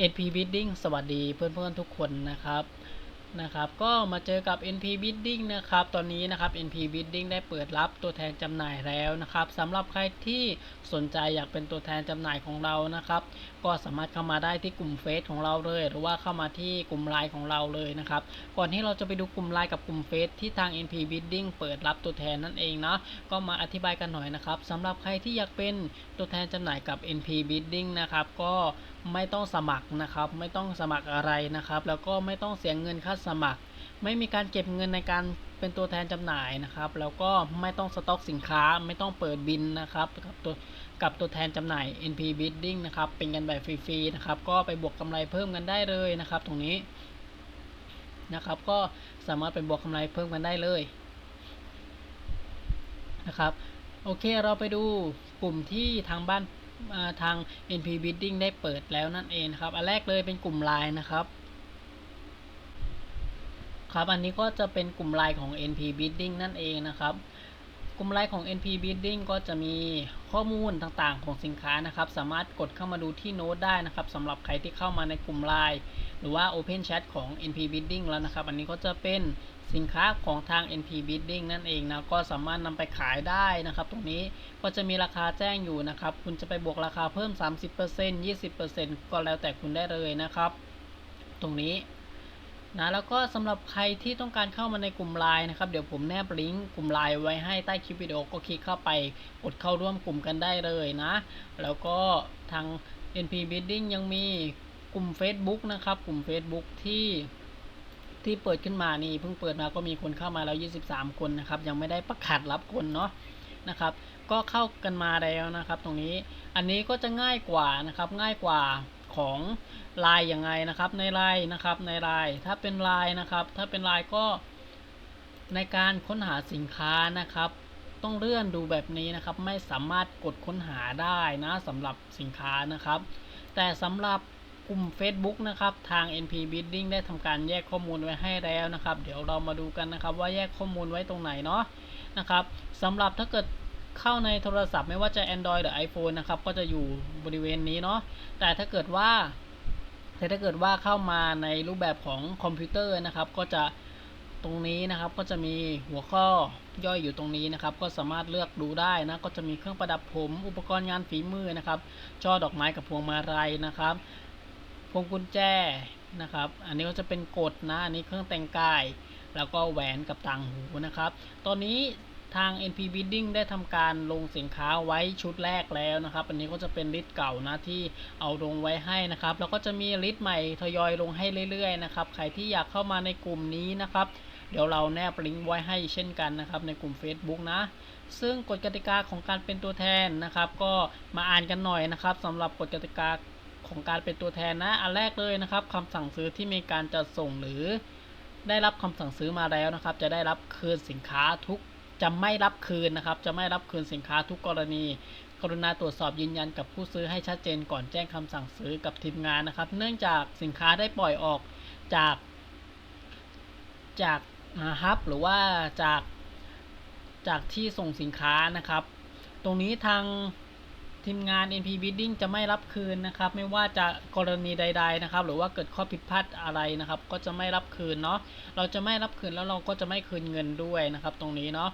NP Bidding สวัสดีเพื่อนๆทุกคนนะครับนะครับ ก็มาเจอกับ NP Bidding นะครับ ตอนนี้นะครับ NP Bidding ได้เปิดรับตัวแทนจำหน่ายแล้วนะครับสำหรับใครที่สนใจอยากเป็นตัวแทนจำหน่ายของเรานะครับ ก็สามารถเข้ามาได้ที่กลุ่มเฟซของเราเลย หรือว่าเข้ามาที่กลุ่มไลน์ของเราเลยนะครับ ก่อนที่เราจะไปดูกลุ่มไลน์กับกลุ่มเฟซที่ทาง NP Bidding เปิดรับตัวแทนนั่นเองนะก็มาอธิบายกันหน่อยนะครับสำหรับใครที่อยากเป็นตัวแทนจำหน่ายกับ NP Bidding นะครับ ก็ไม่ต้องสมัครนะครับ ไม่ต้องสมัครอะไรนะครับ แล้วก็ไม่ต้องเสียเงินค่าสมัคร ไม่มีการเก็บเงินในการเป็นตัวแทนจำหน่ายนะครับ แล้วก็ไม่ต้องสต็อกสินค้า ไม่ต้องเปิดบินนะครับกับตัวกับตัวแทนจำหน่าย NP Bidding นะครับ เป็นกันแบบฟรีๆนะครับ ก็ไปบวกกำไรเพิ่มกันได้เลยนะครับ ตรงนี้นะครับ ก็สามารถไปบวกกำไรเพิ่มกันได้เลยนะครับ โอเคเราไปดูกลุ่มที่ทางบ้าน ทาง NP Bidding ได้เปิดแล้วนั่นเองครับ อันแรกเลยเป็นกลุ่มไลน์นะครับ ครับ อันนี้ก็จะเป็นกลุ่มไลน์ของ NP Bidding นั่นเองนะครับ กลุ่มไลน์ของ NP Bidding ก็จะมีข้อมูลต่างๆ ของสินค้านะครับ สามารถกดเข้ามาดูที่โน้ตได้นะครับสำหรับใครที่เข้ามาในกลุ่มไลน์หรือว่า Open Chat ของ NP Bidding แล้วนะครับ อันนี้ก็จะเป็นสินค้าของทาง NP Bidding นั่นเองนะ ก็สามารถนำไปขายได้นะครับ ตรงนี้ก็จะมีราคาแจ้งอยู่นะครับ คุณจะไปบวกราคาเพิ่ม 30% 20%ก็แล้วแต่คุณได้เลยนะครับ ตรงนี้ นะแล้วก็สำหรับใครที่ต้องการเข้ามาในกลุ่มไลน์นะครับ เดี๋ยวผมแนบลิงก์กลุ่มไลน์ไว้ให้ใต้คลิปวิดีโอก็คลิกเข้าไปกดเข้าร่วมกลุ่มกันได้เลยนะ แล้วก็ทาง NP Bidding ยังมีกลุ่ม Facebook นะครับ กลุ่ม Facebook ที่ที่เปิดขึ้นมานี่เพิ่งเปิดมาก็มีคนเข้ามาแล้ว 23 คนนะครับ ยังไม่ได้ประกาศรับคนเนาะนะครับ ก็เข้ากันมาแล้วนะครับ ตรงนี้อันนี้ก็จะง่ายกว่านะครับง่ายกว่า ของลายยังไงนะครับ ในลายนะครับในลายถ้าเป็นลายนะครับ ถ้าเป็นลายก็ในการค้นหาสินค้านะครับ ต้องเลื่อนดูแบบนี้นะครับ ไม่สามารถกดค้นหาได้นะสำหรับสินค้านะครับ แต่สำหรับกลุ่ม Facebook นะครับทาง NP Bidding ได้ทำการแยกข้อมูลไว้ให้แล้วนะครับ เดี๋ยวเรามาดูกันนะครับ ว่าแยกข้อมูลไว้ตรงไหนเนาะนะครับสำหรับถ้าเกิด เข้าในโทรศัพท์ไม่ว่าจะ Android หรือ iPhone นะครับ ก็จะอยู่บริเวณนี้เนาะแต่ถ้าเกิดว่าแต่ถ้าเกิดว่าเข้ามาในรูปแบบของคอมพิวเตอร์นะครับ ก็จะตรงนี้นะครับก็จะมีหัวข้อย่อยอยู่ตรงนี้นะครับ ก็สามารถเลือกดูได้นะ ก็จะมีเครื่องประดับผม อุปกรณ์งานฝีมือนะครับช่อดอกไม้กับพวงมาลัยนะครับ พวงกุญแจนะครับ อันนี้ก็จะเป็นกดนะ อันนี้เครื่องแต่งกาย แล้วก็แหวนกับต่างหูนะครับ ตอนนี้ ทาง NP Bidding ได้ทำการลงสินค้าไว้ชุดแรกแล้วนะครับ อันนี้ก็จะเป็นลิสต์เก่านะที่เอาลงไว้ให้นะครับ แล้วก็จะมีลิสต์ใหม่ทยอยลงให้เรื่อยๆนะครับ ใครที่อยากเข้ามาในกลุ่มนี้นะครับ เดี๋ยวเราแนบลิงก์ไว้ให้เช่นกันนะครับ ในกลุ่ม Facebook นะ ซึ่งกฎกติกาของการเป็นตัวแทนนะครับ ก็มาอ่านกันหน่อยนะครับสำหรับกฎกติกาของการเป็นตัวแทนนะ อันแรกเลยนะครับคำสั่งซื้อที่มีการจัดส่งหรือได้รับคำสั่งซื้อมาแล้วนะครับ จะได้รับคืนสินค้าทุก จะไม่รับคืนนะครับ จะไม่รับคืนสินค้าทุกกรณี กรุณาตรวจสอบยืนยันกับผู้ซื้อให้ชัดเจนก่อนแจ้งคำสั่งซื้อกับทีมงานนะครับ เนื่องจากสินค้าได้ปล่อยออกจากจากฮับหรือว่าจากจากที่ส่งสินค้านะครับ ตรงนี้ทาง ทีมงาน NP Bidding จะไม่รับคืนนะครับ ไม่ว่าจะกรณีใด ๆนะครับ หรือว่าเกิดข้อผิดพลาดอะไรนะครับ ก็จะไม่รับคืนเนาะเราจะไม่รับคืนแล้วเราก็จะไม่คืนเงินด้วยนะครับ ตรงนี้เนาะ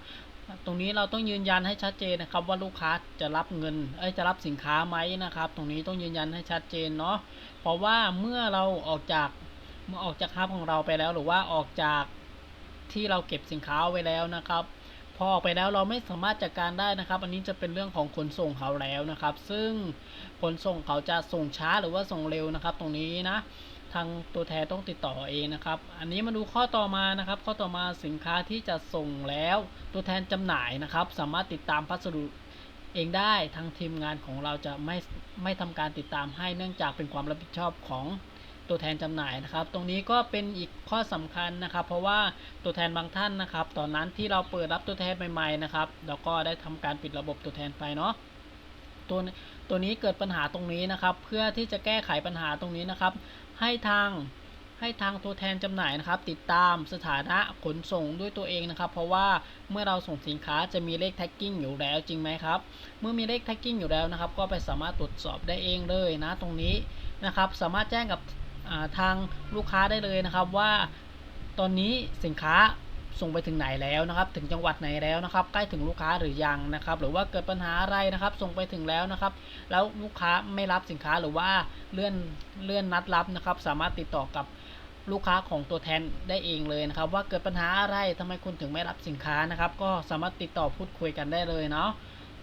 ตรงนี้เราต้องยืนยันให้ชัดเจนนะครับ ว่าลูกค้าจะรับเงินเอ้ยจะรับสินค้าไหมนะครับ ตรงนี้ต้องยืนยันให้ชัดเจนเนาะเพราะว่าเมื่อเราออกจากเมื่อออกจากฮับของเราไปแล้ว หรือว่าออกจากที่เราเก็บสินค้าไว้แล้วนะครับ พอออกไปแล้วเราไม่สามารถจัดการได้นะครับ อันนี้จะเป็นเรื่องของขนส่งเขาแล้วนะครับ ซึ่งขนส่งเขาจะส่งช้าหรือว่าส่งเร็วนะครับ ตรงนี้นะ ทางตัวแทนต้องติดต่อเองนะครับ อันนี้มาดูข้อต่อมานะครับ ข้อต่อมาสินค้าที่จะส่งแล้ว ตัวแทนจำหน่ายนะครับ สามารถติดตามพัสดุเองได้ทางทีมงานของเราจะไม่ไม่ทำการติดตามให้เนื่องจากเป็นความรับผิดชอบของ ตัวแทนจำหน่ายนะครับ ตรงนี้ก็เป็นอีกข้อสำคัญนะครับ เพราะว่าตัวแทนบางท่านนะครับ ตอนนั้นที่เราเปิดรับตัวแทนใหม่ๆนะครับเราก็ได้ทำการปิดระบบตัวแทนไปเนาะตัวตัวนี้เกิดปัญหาตรงนี้นะครับ เพื่อที่จะแก้ไขปัญหาตรงนี้นะครับ ให้ทางให้ทางตัวแทนจำหน่ายนะครับ ติดตามสถานะขนส่งด้วยตัวเองนะครับ เพราะว่าเมื่อเราส่งสินค้าจะมีเลขแท็กกิ้งอยู่แล้วจริงไหมครับ เมื่อมีเลขแท็กกิ้งอยู่แล้วนะครับ ก็ไปสามารถตรวจสอบได้เองเลยนะตรงนี้นะครับ สามารถแจ้งกับ ทางลูกค้าได้เลยนะครับว่าตอนนี้สินค้าส่งไปถึงไหนแล้วนะครับ ถึงจังหวัดไหนแล้วนะครับ ใกล้ถึงลูกค้าหรือยังนะครับ หรือว่าเกิดปัญหาอะไรนะครับ ส่งไปถึงแล้วนะครับ แล้วลูกค้าไม่รับสินค้าหรือว่าเลื่อนเลื่อนนัดรับนะครับ สามารถติดต่อกับลูกค้าของตัวแทนได้เองเลยนะครับ ว่าเกิดปัญหาอะไรทำไมคุณถึงไม่รับสินค้านะครับ ก็สามารถติดต่อพูดคุยกันได้เลยเนาะ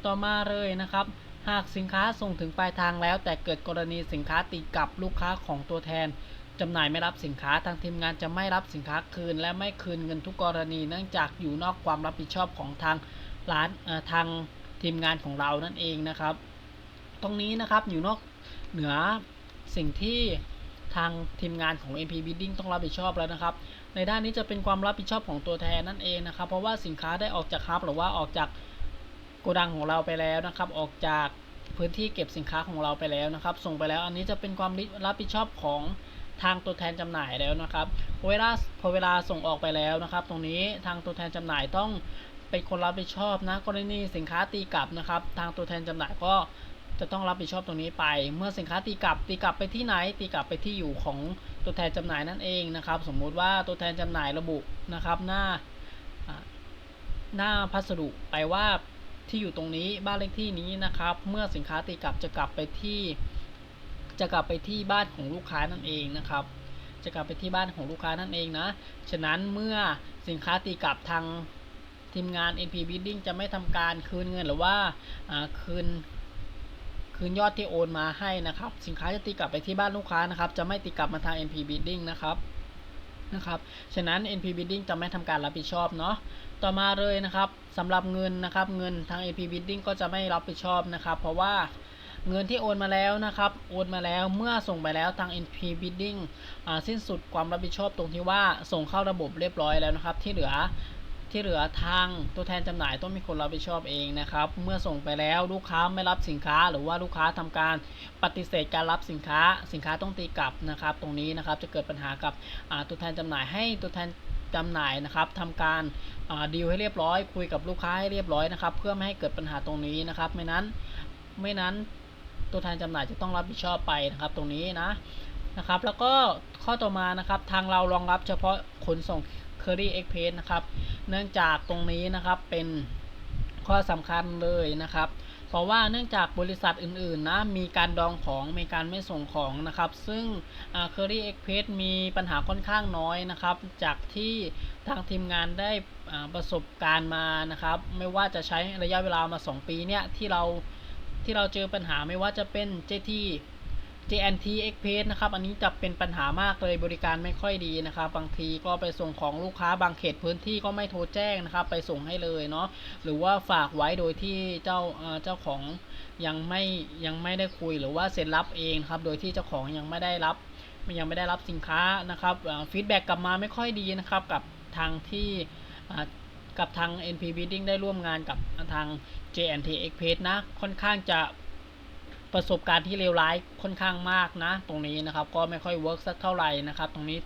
ต่อมาเลยนะครับ หากสินค้าส่งถึงปลายทางแล้ว แต่เกิดกรณีสินค้าตีกลับลูกค้าของตัวแทนจำหน่ายไม่รับสินค้าทางทีมงานจะไม่รับสินค้าคืน และไม่คืนเงินทุกกรณีเนื่องจากอยู่นอกความรับผิดชอบของทางร้านทางทีมงานของเรานั่นเองนะครับ ตรงนี้นะครับอยู่นอกเหนือสิ่งที่ทางทีมงานของ MP Bidding ต้องรับผิดชอบแล้วนะครับ ในด้านนี้จะเป็นความรับผิดชอบของตัวแทนนั่นเองนะครับ เพราะว่าสินค้าได้ออกจากฮับหรือว่าออกจาก กดังของเราไปแล้วนะครับ ออกจากพื้นที่เก็บสินค้าของเราไปแล้วนะครับ ส่งไปแล้วอันนี้จะเป็นความรับผิดชอบของทางตัวแทนจำหน่ายแล้วนะครับพอเวลาพอเวลาส่งออกไปแล้วนะครับ ตรงนี้ทางตัวแทนจำหน่ายต้องเป็นคนรับผิดชอบนะกรณีสินค้าตีกลับนะครับ ทางตัวแทนจำหน่ายก็จะต้องรับผิดชอบตรงนี้ไป เมื่อสินค้าตีกลับตีกลับไปที่ไหน ตีกลับไปที่อยู่ของตัวแทนจำหน่ายนั่นเองนะครับ สมมุติว่าตัวแทนจำหน่ายระบุนะครับ หน้าหน้าพัสดุไปว่า ที่อยู่ตรงนี้บ้านเลขที่นี้นะครับ เมื่อสินค้าตีกลับจะกลับไปที่ จะกลับไปที่บ้านของลูกค้านั่นเองนะครับ จะกลับไปที่บ้านของลูกค้านั่นเองนะ ฉะนั้นเมื่อสินค้าตีกลับทางทีมงาน NP Bidding จะไม่ทำการคืนเงินหรือว่าอ่าคืนคืนยอดที่โอนมาให้นะครับ สินค้าจะตีกลับไปที่บ้านลูกค้านะครับ จะไม่ตีกลับมาทาง NP Bidding นะครับ นะครับ ฉะนั้น NP Bidding จะไม่ทำการรับผิดชอบเนาะ ต่อมาเลยนะครับสำหรับเงินนะครับเงินทาง NP Bidding ก็จะไม่รับผิดชอบนะครับ เพราะว่าเงินที่โอนมาแล้วนะครับ โอนมาแล้วเมื่อส่งไปแล้วทาง NP Bidding อ่าสิ้นสุดความรับผิดชอบตรงที่ว่าส่งเข้าระบบเรียบร้อยแล้วนะครับ ที่เหลือ ที่เหลือทางตัวแทนจำหน่ายต้องมีคนรับผิดชอบเองนะครับ เมื่อส่งไปแล้วลูกค้าไม่รับสินค้า หรือว่าลูกค้าทำการปฏิเสธการรับสินค้า สินค้าต้องตีกลับนะครับ ตรงนี้นะครับจะเกิดปัญหากับตัวแทนจำหน่ายให้ตัวแทนจำหน่ายนะครับทำการดีลให้เรียบร้อย คุยกับลูกค้าให้เรียบร้อยนะครับ เพื่อไม่ให้เกิดปัญหาตรงนี้นะครับ ไม่นั้นไม่นั้นตัวแทนจำหน่ายจะต้องรับผิดชอบไปนะครับ ตรงนี้นะนะครับ แล้วก็ข้อต่อมานะครับ ทางเรารองรับเฉพาะขนส่ง Curry Express นะครับ เนื่องจากตรงนี้นะครับเป็นข้อสำคัญเลยนะครับเพราะว่าเนื่องจากบริษัทอื่นๆนะมีการดองของมีการไม่ส่งของนะครับ ซึ่ง c u r r y Express มีปัญหาค่อนข้างน้อยนะครับ จากที่ทางทีมงานได้ประสบการณ์มานะครับ ไม่ว่าจะใช้ระยะเวลามา 2 ปีเนี่ยที่เราที่เราเจอปัญหาไม่ว่าจะเป็น JT JNT Express นะครับ อันนี้จะเป็นปัญหามากเลยบริการไม่ค่อยดีนะครับ บางทีก็ไปส่งของลูกค้าบางเขตพื้นที่ก็ไม่โทรแจ้งนะครับ ไปส่งให้เลยเนาะหรือว่าฝากไว้โดยที่เจ้าเจ้าของยังไม่ยังไม่ได้คุยหรือว่าเซ็นรับเองครับ โดยที่เจ้าของยังไม่ได้รับยังไม่ได้รับสินค้านะครับฟีดแบ็กกลับมาไม่ค่อยดีนะครับ กับทางที่กับทาง NP Bidding ได้ร่วมงานกับทาง JNT Express นะค่อนข้างจะ ประสบการณ์ที่เลวร้ายค่อนข้างมากนะ ตรงนี้นะครับก็ไม่ค่อยเวิร์กสักเท่าไหร่นะครับ ตรงนี้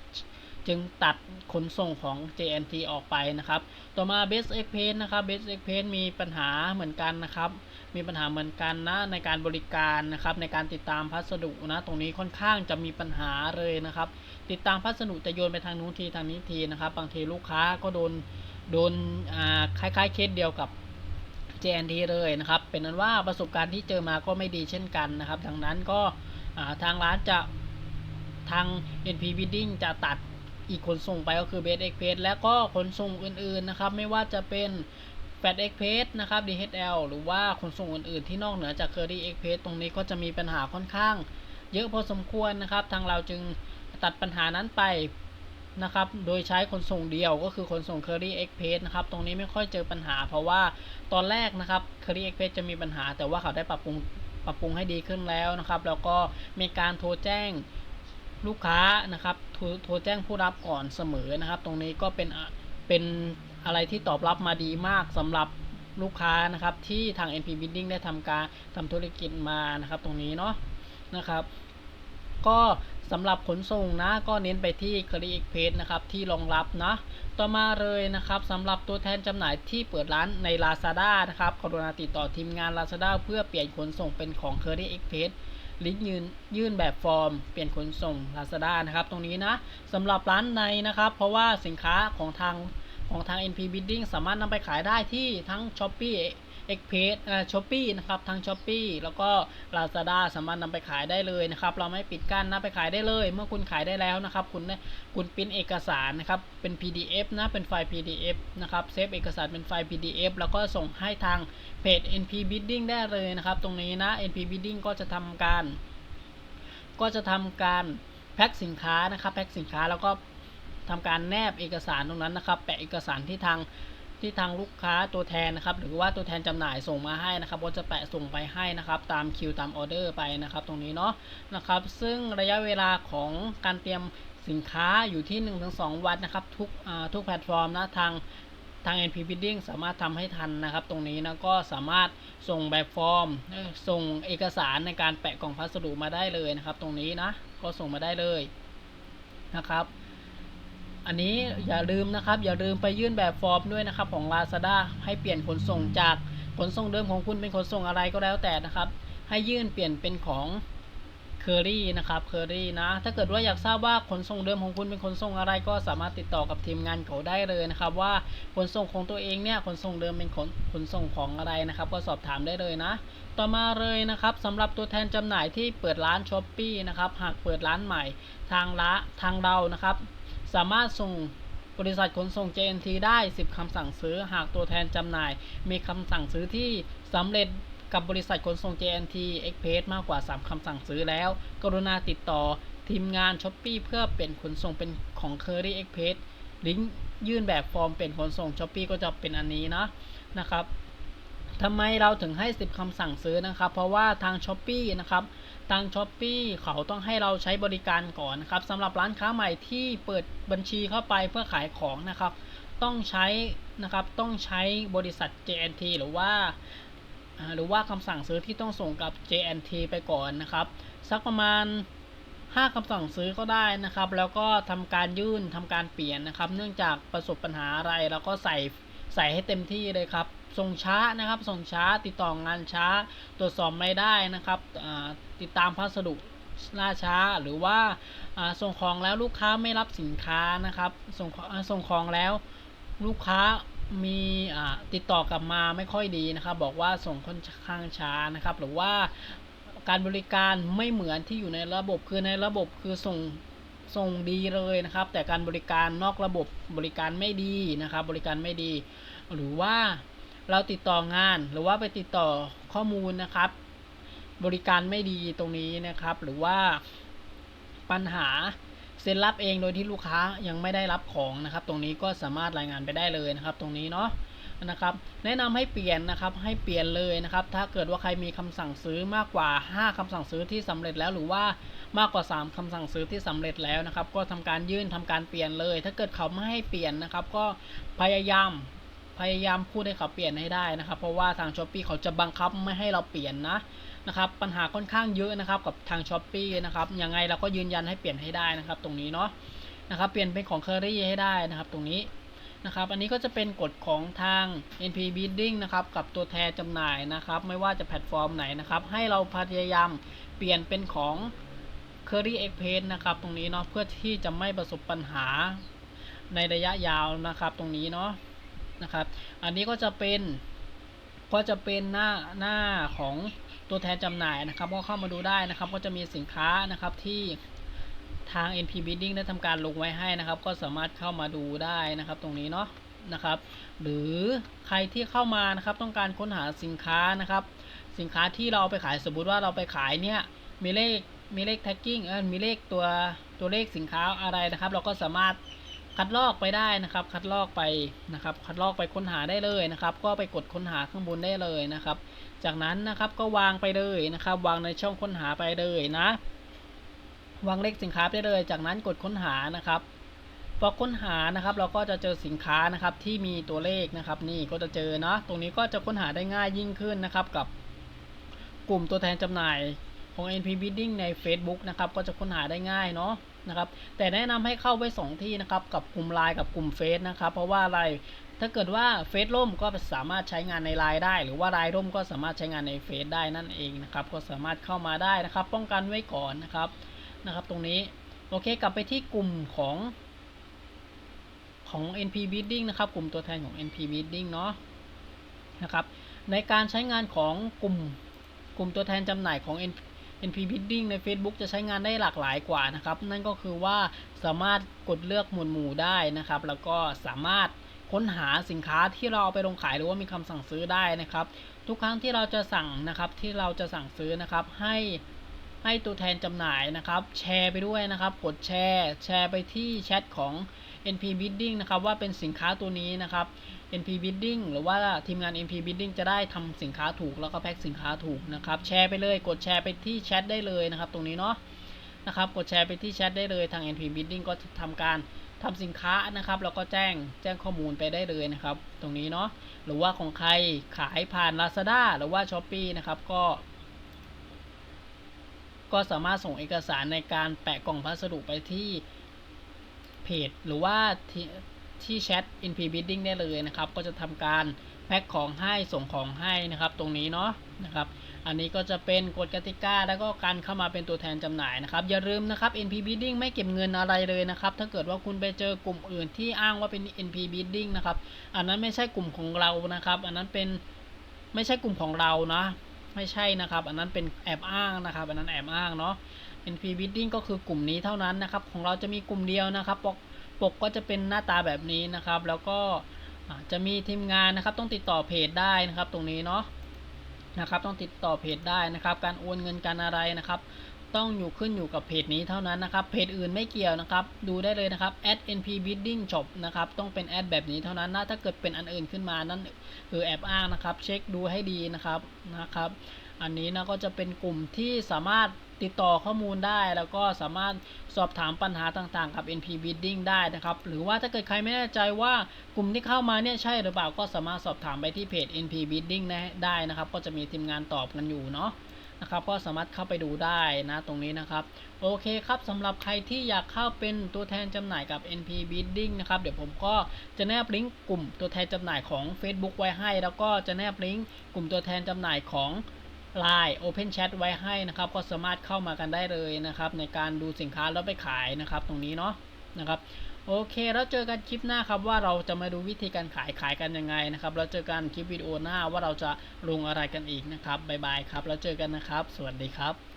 จึงตัดขนส่งของ JNT ออกไปนะครับ ต่อมา Best Express นะครับ Best Express มีปัญหาเหมือนกันนะครับ มีปัญหาเหมือนกันนะในการบริการนะครับ ในการติดตามพัสดุนะ ตรงนี้ค่อนข้างจะมีปัญหาเลยนะครับ ติดตามพัสดุจะโยนไปทางนู้นทีทางนี้ทีนะครับ บางทีลูกค้าก็โดนโดนอ่าคล้ายๆเคสเดียวกับ JNT เลยนะครับ เป็นนั้นว่าประสบการณ์ที่เจอมาก็ไม่ดีเช่นกันนะครับ ดังนั้นก็ทางร้านจะทาง NP Bidding จะตัดอีกขนส่งไปก็คือ Best Express และก็ขนส่งอื่นๆนะครับ ไม่ว่าจะเป็น Fat Express นะครับ DHL หรือว่าขนส่งอื่นๆ ที่นอกเหนือจาก Curry Express ตรงนี้ก็จะมีปัญหาค่อนข้าง เยอะพอสมควรนะครับ ทางเราจึงตัดปัญหานั้นไป นะครับ โดยใช้ขนส่งเดียวก็คือขนส่ง Curry Express นะครับ ตรงนี้ไม่ค่อยเจอปัญหา เพราะว่าตอนแรกนะครับ Curry Express จะมีปัญหา แต่ว่าเขาได้ปรับปรุงปรับปรุงให้ดีขึ้นแล้วนะครับ แล้วก็มีการโทรแจ้งลูกค้านะครับ โทรโทรแจ้งผู้รับก่อนเสมอนะครับ ตรงนี้ก็เป็นเป็นอะไรที่ตอบรับมาดีมากสำหรับลูกค้านะครับ ที่ทาง NP Bidding ได้ทำการทำธุรกิจมานะครับ ตรงนี้เนาะนะครับ ก็ สำหรับขนส่งนะก็เน้นไปที่ c u r r Express นะครับที่รองรับนะต่อมาเลยนะครับสำหรับตัวแทนจำหน่ายที่เปิดร้านใน Lazada นะครับกรุณาติดต่อทีมงาน Lazada เพื่อเปลี่ยนขนส่งเป็นของ c u r r Express ลิงก์ยืนยื่นแบบฟอร์ม เปลี่ยนขนส่ง Lazada นะครับตรงนี้นะสำหรับร้านในนะครับ เพราะว่าสินค้าของทางของทาง NP Bidding สามารถนำไปขายได้ที่ทั้ง Shopee Express เอ่อ Shopee นะครับทั้ง Shopee แล้วก็ Lazada สามารถนำไปขายได้เลยนะครับ เราไม่ปิดกั้นนะไปขายได้เลย เมื่อคุณขายได้แล้วนะครับ คุณคุณปริ้นเอกสารนะครับเป็น PDF นะเป็นไฟล์ PDF นะครับเซฟเอกสารเป็นไฟล์ PDF แล้วก็ส่งให้ทางเพจ NP Bidding ได้เลยนะครับ ตรงนี้นะ NP Bidding ก็จะทำการ ก็จะทำการแพ็คสินค้านะครับแพ็คสินค้าแล้วก็ทำการแนบเอกสารตรงนั้นนะครับ แปะเอกสารที่ทาง ที่ทางลูกค้าตัวแทนนะครับหรือว่าตัวแทนจำหน่ายส่งมาให้นะครับก็จะแปะส่งไปให้นะครับตามคิวตามออเดอร์ไปนะครับตรงนี้เนาะนะครับซึ่งระยะเวลาของการเตรียมสินค้าอยู่ที่ 1-2 วันนะครับทุกทุกแพลตฟอร์มนะทางทาง NP Bidding สามารถทำให้ทันนะครับ ตรงนี้นะก็สามารถส่งแบบฟอร์ม ส่งเอกสารในการแปะกล่องพัสดุมาได้เลยนะครับ ตรงนี้นะก็ส่งมาได้เลยนะครับ อันนี้อย่าลืมนะครับ อย่าลืมไปยื่นแบบฟอร์มด้วยนะครับ ของ Lazada ให้เปลี่ยนขนส่งจากขนส่งเดิมของคุณเป็นขนส่งอะไรก็แล้วแต่นะครับ ให้ยื่นเปลี่ยนเป็นของเคอรี่นะครับเคอรี่นะ ถ้าเกิดว่าอยากทราบว่าขนส่งเดิมของคุณเป็นขนส่งอะไรก็สามารถติดต่อกับทีมงานเขาได้เลยนะครับ ว่าขนส่งของตัวเองเนี่ยขนส่งเดิมเป็นขนขนส่งของอะไรนะครับ ก็สอบถามได้เลยนะ ต่อมาเลยนะครับสำหรับตัวแทนจำหน่ายที่เปิดร้านช้อปปีนะครับหากเปิดร้านใหม่ทางละทางเรานะครับ สามารถส่งบริษัทขนส่ง JNT ได้ 10 คำสั่งซื้อ หากตัวแทนจำหน่าย มีคำสั่งซื้อที่สำเร็จกับบริษัทขนส่ง JNT Express มากกว่า 3 คำสั่งซื้อแล้ว กรุณาติดต่อทีมงาน s h อ p e e เพื่อเป็นขนส่งเป็นของ Curry Express ลิงก์ยื่นแบบฟอร์มเป็นขนส่ง s h อ p e e ก็จะเป็นอันนี้นะนะครับทำไมเราถึงให้ 10 คำสั่งซื้อนะครับ เพราะว่าทาง s h อ p e e นะครับ ทาง s h อ p e e เขาต้องให้เราใช้บริการก่อนนะครับสำหรับร้านค้าใหม่ที่เปิดบัญชีเข้าไปเพื่อขายของนะครับ ต้องใช้นะครับต้องใช้บริษัท JNT หรือว่าหรือว่าคำสั่งซื้อที่ต้องส่งกับ JNT ไปก่อนนะครับ สักประมาณ 5คำสั่งซื้อก็ได้นะครับ แล้วก็ทำการยื่นทำการเปลี่ยนนะครับ เนื่องจากประสบปัญหาอะไรแล้วก็ใส่ใส่ให้เต็มที่เลยครับ ส่งช้านะครับ ส่งช้าติดต่องานช้า ตรวจสอบไม่ได้นะครับติดตามพัสดุล่าช้าหรือว่าส่งของแล้วลูกค้าไม่รับสินค้านะครับส่งส่งของแล้วลูกค้ามีติดต่อกลับมาไม่ค่อยดีนะครับ บอกว่าส่งค่อนข้างช้านะครับ หรือว่าการบริการไม่เหมือนที่อยู่ในระบบคือในระบบคือส่งส่งดีเลยนะครับ แต่การบริการนอกระบบบริการไม่ดีนะครับ บริการไม่ดี หรือว่า เราติดต่องานหรือว่าไปติดต่อข้อมูลนะครับ บริการไม่ดีตรงนี้นะครับ หรือว่าปัญหาเซ็นรับเองโดยที่ลูกค้ายังไม่ได้รับของนะครับ ตรงนี้ก็สามารถรายงานไปได้เลยนะครับ ตรงนี้เนาะนะครับ แนะนำให้เปลี่ยนนะครับให้เปลี่ยนเลยนะครับ ถ้าเกิดว่าใครมีคำสั่งซื้อมากกว่า 5คำสั่งซื้อที่สำเร็จแล้วหรือว่ามากกว่า 3คำสั่งซื้อที่สำเร็จแล้วนะครับ ก็ทำการยื่นทำการเปลี่ยนเลย ถ้าเกิดเขาไม่ให้เปลี่ยนนะครับ ก็พยายาม พยายามพูดให้เขาเปลี่ยนให้ได้นะครับ เพราะว่าทางช้อปปีเขาจะบังคับไม่ให้เราเปลี่ยนนะนะครับ ปัญหาค่อนข้างเยอะนะครับกับทางช้อปปีนะครับยังไงเราก็ยืนยันให้เปลี่ยนให้ได้นะครับ ตรงนี้เนาะนะครับ เปลี่ยนเป็นของเคอรี่ให้ได้นะครับ ตรงนี้นะครับ อันนี้ก็จะเป็นกฎของทาง NP Bidding นะครับ กับตัวแทนจำหน่ายนะครับ ไม่ว่าจะแพลตฟอร์มไหนนะครับ ให้เราพยายามเปลี่ยนเป็นของ Curry Express นะครับ ตรงนี้เนาะ เพื่อที่จะไม่ประสบปัญหาในระยะยาวนะครับ ตรงนี้เนาะ นะครับ อันนี้ก็จะเป็นก็จะเป็นหน้าหน้าของตัวแทนจำหน่ายนะครับ ก็เข้ามาดูได้นะครับ ก็จะมีสินค้านะครับที่ทาง NP Bidding ได้ทำการลงไว้ให้นะครับ ก็สามารถเข้ามาดูได้นะครับ ตรงนี้เนาะนะครับ หรือใครที่เข้ามานะครับ ต้องการค้นหาสินค้านะครับ สินค้าที่เราไปขายสมมติว่าเราไปขายเนี่ยมีเลขมีเลข tagging เออมีเลขตัวตัวเลขสินค้าอะไรนะครับ เราก็สามารถ คัดลอกไปได้นะครับ คัดลอกไปนะครับ คัดลอกไปค้นหาได้เลยนะครับ ก็ไปกดค้นหาข้างบนได้เลยนะครับ จากนั้นนะครับก็วางไปเลยนะครับ วางในช่องค้นหาไปเลยนะ วางเลขสินค้าไปเลย จากนั้นกดค้นหานะครับพอค้นหานะครับ เราก็จะเจอสินค้านะครับที่มีตัวเลขนะครับ นี่ก็จะเจอเนาะตรงนี้ก็จะค้นหาได้ง่ายยิ่งขึ้นนะครับ กับกลุ่มตัวแทนจำหน่ายขของ NP Bidding ใน Facebook นะครับ ก็จะค้นหาได้ง่ายเนาะ นะครับ แต่แนะนำให้เข้าไป2ที่นะครับ กับกลุ่ม Line กับกลุ่มเฟซนะครับ เพราะว่าอะไร ถ้าเกิดว่าเฟซล่มก็สามารถใช้งานในไลน์ได้ หรือว่าไลน์ล่มก็สามารถใช้งานในเฟซได้นั่นเองนะครับ ก็สามารถเข้ามาได้นะครับ ป้องกันไว้ก่อนนะครับ นะครับ ตรงนี้ โอเค กลับไปที่กลุ่มของของ NP Bidding นะครับ กลุ่มตัวแทนของ NP Bidding เนาะนะครับ ในการใช้งานของกลุ่มกลุ่มตัวแทนจำหน่ายของ NP NP Bidding ใน Facebook จะใช้งานได้หลากหลายกว่านะครับ นั่นก็คือว่าสามารถกดเลือกหมวดหมู่ได้นะครับ แล้วก็สามารถค้นหาสินค้าที่เราเอาไปลงขายหรือว่ามีคำสั่งซื้อได้นะครับ ทุกครั้งที่เราจะสั่งนะครับที่เราจะสั่งซื้อนะครับให้ ให้ตัวแทนจำหน่ายนะครับ แชร์ไปด้วยนะครับ กดแชร์ แชร์ไปที่แชทของ NP Bidding นะครับว่าเป็นสินค้าตัวนี้นะครับ NP Bidding หรือว่าทีมงาน NP Bidding จะได้ทำสินค้าถูกแล้วก็แพ็คสินค้าถูกนะครับ แชร์ไปเลย กดแชร์ไปที่แชทได้เลยนะครับ ตรงนี้เนาะนะครับ กดแชร์ไปที่แชทได้เลยทาง NP Bidding ก็จะทำการทำสินค้านะครับแล้วก็แจ้งแจ้งข้อมูลไปได้เลยนะครับ ตรงนี้เนาะหรือว่าของใครขายผ่าน Lazada หรือว่า Shopee นะครับก็ ก็สามารถส่งเอกสารในการแปะกล่องพัสดุไปที่เพจหรือว่าที่ที่แชท NP Bidding ได้เลยนะครับ ก็จะทำการแพ็คของให้ส่งของให้นะครับ ตรงนี้เนาะนะครับ อันนี้ก็จะเป็นกฎกติกาแล้วก็การเข้ามาเป็นตัวแทนจำหน่ายนะครับ อย่าลืมนะครับ NP Bidding ไม่เก็บเงินอะไรเลยนะครับ ถ้าเกิดว่าคุณไปเจอกลุ่มอื่นที่อ้างว่าเป็น NP Bidding นะครับ อันนั้นไม่ใช่กลุ่มของเรานะครับ อันนั้นเป็นไม่ใช่กลุ่มของเรานะ ไม่ใช่นะครับ อันนั้นเป็นแอบอ้างนะครับ อันนั้นแอบอ้างเนาะ NP Bidding ก็คือกลุ่มนี้เท่านั้นนะครับ ของเราจะมีกลุ่มเดียวนะครับ ปกปกก็จะเป็นหน้าตาแบบนี้นะครับ แล้วก็จะมีทีมงานนะครับ ต้องติดต่อเพจได้นะครับ ตรงนี้เนาะนะครับ ต้องติดต่อเพจได้นะครับ การโอนเงินการอะไรนะครับ ต้องอยู่ขึ้นอยู่กับเพจนี้เท่านั้นนะครับ เพจอื่นไม่เกี่ยวนะครับ ดูได้เลยนะครับ @np bidding shop นะครับ ต้องเป็นแอดแบบนี้เท่านั้นนะถ้าเกิดเป็นอันอื่นขึ้นมานั่นคือแอบอ้างนะครับ เช็คดูให้ดีนะครับนะครับ อันนี้นะก็จะเป็นกลุ่มที่สามารถติดต่อข้อมูลได้แล้วก็สามารถสอบถามปัญหาต่างๆ กับ NP Bidding ได้นะครับ หรือว่าถ้าเกิดใครไม่แน่ใจว่ากลุ่มที่เข้ามาเนี่ยใช่หรือเปล่าก็สามารถสอบถามไปที่เพจ NP Bidding ได้นะครับ ก็จะมีทีมงานตอบกันอยู่เนาะ นะครับก็สามารถเข้าไปดูได้นะตรงนี้นะครับ โอเคครับสำหรับใครที่อยากเข้าเป็นตัวแทนจำหน่ายกับ NP Bidding นะครับ เดี๋ยวผมก็จะแนบลิงก์กลุ่มตัวแทนจำหน่ายของ Facebook ไว้ให้ แล้วก็จะแนบลิงก์กลุ่มตัวแทนจำหน่ายของ Line Open Chat ไว้ให้นะครับ ก็สามารถเข้ามากันได้เลยนะครับ ในการดูสินค้าแล้วไปขายนะครับ ตรงนี้เนาะนะครับ โอเค แล้วเจอกันคลิปหน้าครับว่าเราจะมาดูวิธีการขายขายกันยังไงนะครับ แล้วเจอกันคลิปวิดีโอหน้าว่าเราจะลงอะไรกันอีกนะครับ บ๊ายบายครับ แล้วเจอกันนะครับ สวัสดีครับ